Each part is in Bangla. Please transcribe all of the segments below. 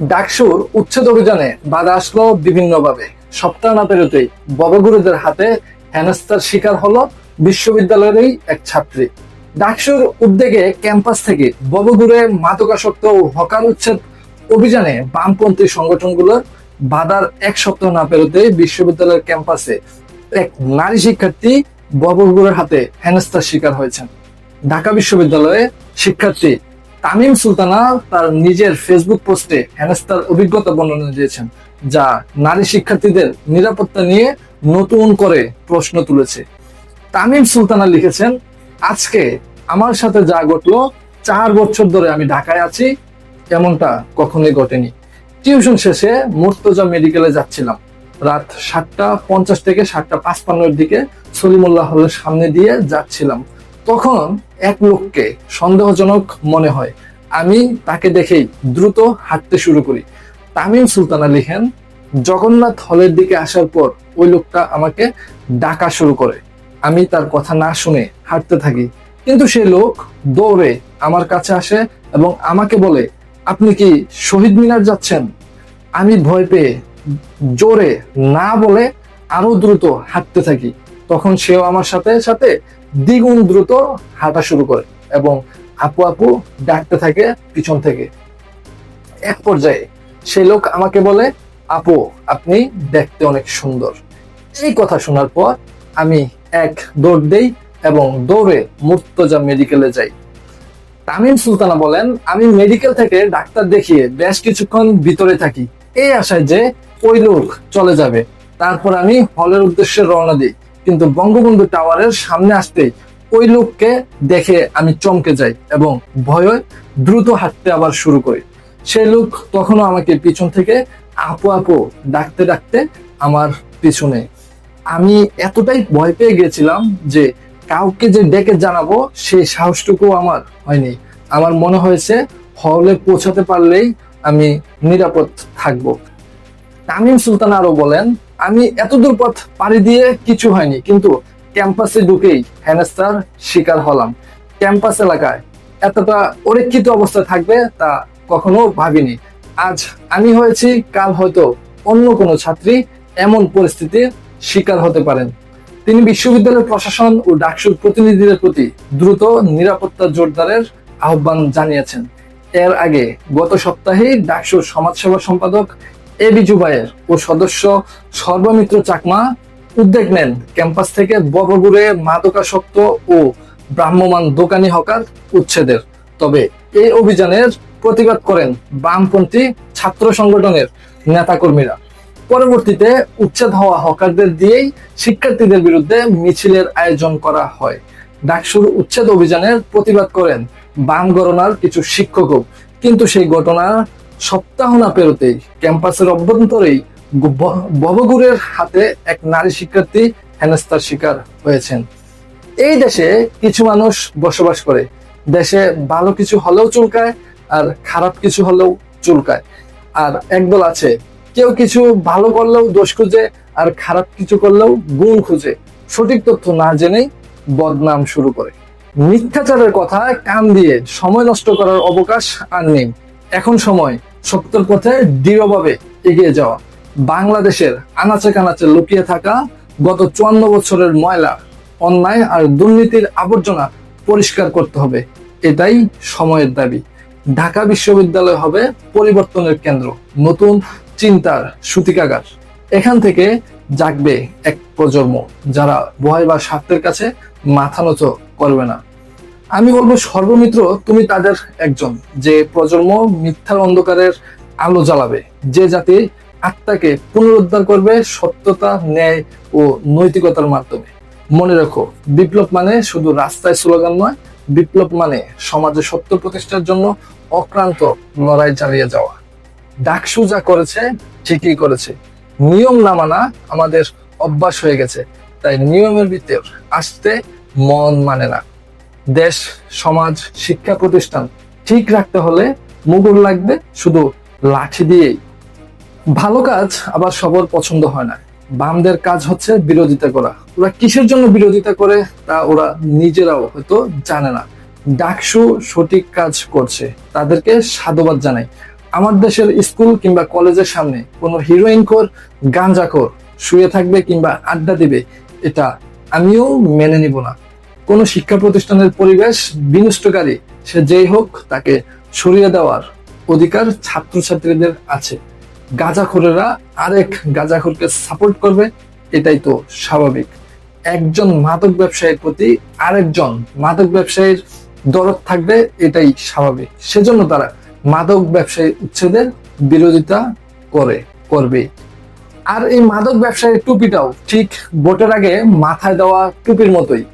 ডাকসুর উচ্ছেদ অভিযানে বাধা আসলো বিভিন্নভাবে। সপ্তাহ না পেরোতেই ববগুরুদের হাতে হেনস্তার শিকার হলো বিশ্ববিদ্যালয়েরই এক ছাত্রী। ডাকসুর উদ্যোগে ক্যাম্পাস থেকে ববগুরে মাদকাসক্ত ও হকার উচ্ছেদ অভিযানে বামপন্থী সংগঠনগুলোর বাধার এক সপ্তাহ না পেরোতেই বিশ্ববিদ্যালয়ের ক্যাম্পাসে এক নারী শিক্ষার্থী ববগুরের হাতে হেনস্তার শিকার হয়েছেন। ঢাকা বিশ্ববিদ্যালয়ে শিক্ষার্থী তামিম সুলতানা তার নিজের ফেসবুক পোস্টে হেনস্তার অভিজ্ঞতা বর্ণনা দিয়েছেন, যা নারী শিক্ষার্থীদের নিরাপত্তা নিয়ে নতুন করে প্রশ্ন তুলেছে। তামিম সুলতানা লিখেছেন, আজকে আমার সাথে যা ঘটলো, চার বছর ধরে আমি ঢাকায় আছি, এমনটা কখনোই ঘটেনি। টিউশন শেষে মুর্তজা মেডিকেলে যাচ্ছিলাম। রাত সাতটা পঞ্চাশ থেকে সাতটা পাঁচপান্নর দিকে সলিমুল্লাহ হলের সামনে দিয়ে যাচ্ছিলাম। তখন এক লোককে সন্দেহজনক মনে হয়। আমি তাকে দেখেই দ্রুত হাঁটতে শুরু করি। তামিম সুলতানা লিখেন, জগন্নাথ হলের দিকে আসার পর ওই লোকটা আমাকে ডাকা শুরু করে। আমি তার কথা না শুনে হাঁটতে থাকি। কিন্তু সে লোক দৌড়ে আমার কাছে আসে এবং আমাকে বলে, আপনি কি শহীদ মিনার যাচ্ছেন? আমি ভয় পেয়ে জোরে না বলে আরও দ্রুত হাঁটতে থাকি। তখন সেও আমার সাথে সাথে দ্বিগুণ দ্রুত হাঁটা শুরু করে এবং আপু আপু ডাকতে থাকে পিছন থেকে। এক পর্যায়ে সেই লোক আমাকে বলে, আপু, আপনি দেখতে অনেক সুন্দর। এই কথা শোনার পর আমি এক দৌড় দেই এবং দৌড়ে মুর্তজা মেডিকেলে যাই। তামিম সুলতানা বলেন, আমি মেডিকেল থেকে ডাক্তার দেখিয়ে বেশ কিছুক্ষণ ভিতরে থাকি। এই আশায় যে ওই লোক চলে যাবে। তারপর আমি হলের উদ্দেশ্যে রওনা দিই। কিন্তু বঙ্গবন্ধু টাওয়ারের সামনে আসতে ওই লোককে দেখে আমি চমকে যাই এবং ভয়ে দ্রুত হাঁটতে আবার শুরু করি। সেই লোক তখনও আমাকে পিছন থেকে আপু আপু ডাকতে ডাকতে আমার পিছনে। আমি এতটাই ভয় পেয়ে গেছিলাম যে কাউকে যে ডেকে জানাব সেই সাহসটুকু আমার হয়নি। আমার মনে হয়েছে হলে পৌঁছাতে পারলেই আমি নিরাপদ থাকব। তামিম সুলতান আরও বলেন আমি এত দূর পথ পাড়ি দিয়ে কিছু হয়নি, কিন্তু ক্যাম্পাসে ঢুকেই হেনস্তার শিকার হলাম। ক্যাম্পাস এলাকায় এতটা অরক্ষিত অবস্থায় থাকবে তা কখনো ভাবিনি। আজ আমি হয়েছি, কাল হয়তো অন্য কোনো ছাত্রী এমন পরিস্থিতির শিকার হতে পারেন। তিনি বিশ্ববিদ্যালয়ের প্রশাসন ও ডাকসুর প্রতিনিধিদের প্রতি দ্রুত নিরাপত্তা জোরদারের আহ্বান জানিয়েছেন। এর আগে গত সপ্তাহেই ডাকসুর সমাজসেবা সম্পাদক এ বি জুবায়ের ও সদস্য সর্বমিত্র চাকমা উদ্যোগ নেন ক্যাম্পাস থেকে ববগুড়ে মাদকাসক্ত ও ব্রাহ্মমান দোকানি হকার উচ্ছেদের। তবে এই অভিযানের প্রতিবাদ করেন বামপন্থী ছাত্র সংগঠনের নেতাকর্মীরা। পরবর্তীতে উচ্ছেদ হওয়া হকারদের দিয়েই শিক্ষার্থীদের বিরুদ্ধে মিছিলের আয়োজন করা হয়। ডাকসুর উচ্ছেদ অভিযানের প্রতিবাদ করেন বাম গণনার কিছু শিক্ষকও। কিন্তু সেই ঘটনা সপ্তাহ না পেরোতেই ক্যাম্পাসের অভ্যন্তরেই ববগুরের হাতে এক নারী শিক্ষার্থী হেনস্তার শিকার হয়েছেন। এই দেশে কিছু মানুষ বসবাস করে। দেশে ভালো কিছু হলেও চুলকায় আর খারাপ কিছু হলেও চুলকায়। আর একদল আছে, কেউ কিছু ভালো করলেও দোষ খুঁজে আর খারাপ কিছু করলেও গুণ খুঁজে। সঠিক তথ্য না জেনেই বদনাম শুরু করে। মিথ্যাচারের কথা কান দিয়ে সময় নষ্ট করার অবকাশ আর নেই। এখন সময় সত্যের পথে দৃঢ়ভাবে এগিয়ে যাওয়া। বাংলাদেশের আনাচে কানাচে লুকিয়ে থাকা গত চুয়ান্ন বছরের ময়লা, অন্যায় আর দুর্নীতির আবর্জনা পরিষ্কার করতে হবে। এটাই সময়ের দাবি। ঢাকা বিশ্ববিদ্যালয় হবে পরিবর্তনের কেন্দ্র, নতুন চিন্তার সূতিকাগার। এখান থেকে জাগবে এক প্রজন্ম যারা ভয় বা স্বার্থের কাছে মাথা নত করবে না। আমি বলব সর্বমিত্র, তুমি তাদের একজন, যে প্রজন্ম মিথ্যার অন্ধকারের আলো জ্বালাবে। যে জাতি আত্মাকে পুনরুদ্ধার করবে সত্যতা, ন্যায় ও নৈতিকতার মাধ্যমে। মনে রাখো, বিপ্লব মানে শুধু রাস্তায় স্লোগান নয়, বিপ্লব মানে সমাজে সত্য প্রতিষ্ঠার জন্য অক্রান্ত লড়াই চালিয়ে যাওয়া। ডাকসু যা করেছে, ঠিকই করেছে। নিয়ম না মানা আমাদের অভ্যাস হয়ে গেছে, তাই নিয়মের ভিতর আসতে মন মানে না। দেশ, সমাজ, শিক্ষা প্রতিষ্ঠান ঠিক রাখতে হলে মুগুর লাগবে শুধু লাঠি দিয়েই। ভালো কাজ, আবার সবার পছন্দ হয় না। বামদের কাজ হচ্ছে বিরোধিতা করা। ওরা কিসের জন্য বিরোধিতা করে তা ওরা নিজেরাও হয়তো জানে না। ডাকসু সঠিক কাজ করছে, তাদেরকে সাধুবাদ জানাই। আমার দেশের স্কুল কিংবা কলেজের সামনে কোনো হিরোইন খোর গাঞ্জাখোর শুয়ে থাকবে কিংবা আড্ডা দিবে, এটা আমিও মেনে নিব না। কোনো শিক্ষা প্রতিষ্ঠানের পরিবেশ বিনষ্টকারী, সে যেই হোক, তাকে সরিয়ে দেওয়ার অধিকার ছাত্রছাত্রীদের আছে। গাঁজাখোরেরা আরেক গাঁজাখোরকে সাপোর্ট করবে, এটাই তো স্বাভাবিক। একজন মাদক ব্যবসায়ীর প্রতি আরেকজন মাদক ব্যবসায়ীর দরদ থাকবে, এটাই স্বাভাবিক। সেজন্য তারা মাদক ব্যবসায়ী উচ্ছেদের বিরোধিতা করে, করবে। আর এই মাদক ব্যবসায়ীর টুপিটাও ঠিক ভোটের আগে মাথায় দেওয়া টুপির মতোই।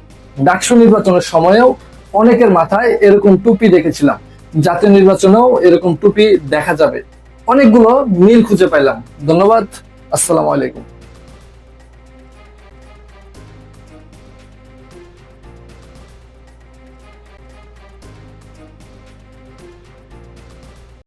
ডাকসু নির্বাচনের সময়েও অনেকের মাথায় এরকম টুপি দেখেছিলাম। জাতীয় নির্বাচনেও এরকম টুপি দেখা যাবে। অনেকগুলো মিল খুঁজে পাইলাম। ধন্যবাদ। আসসালামু আলাইকুম।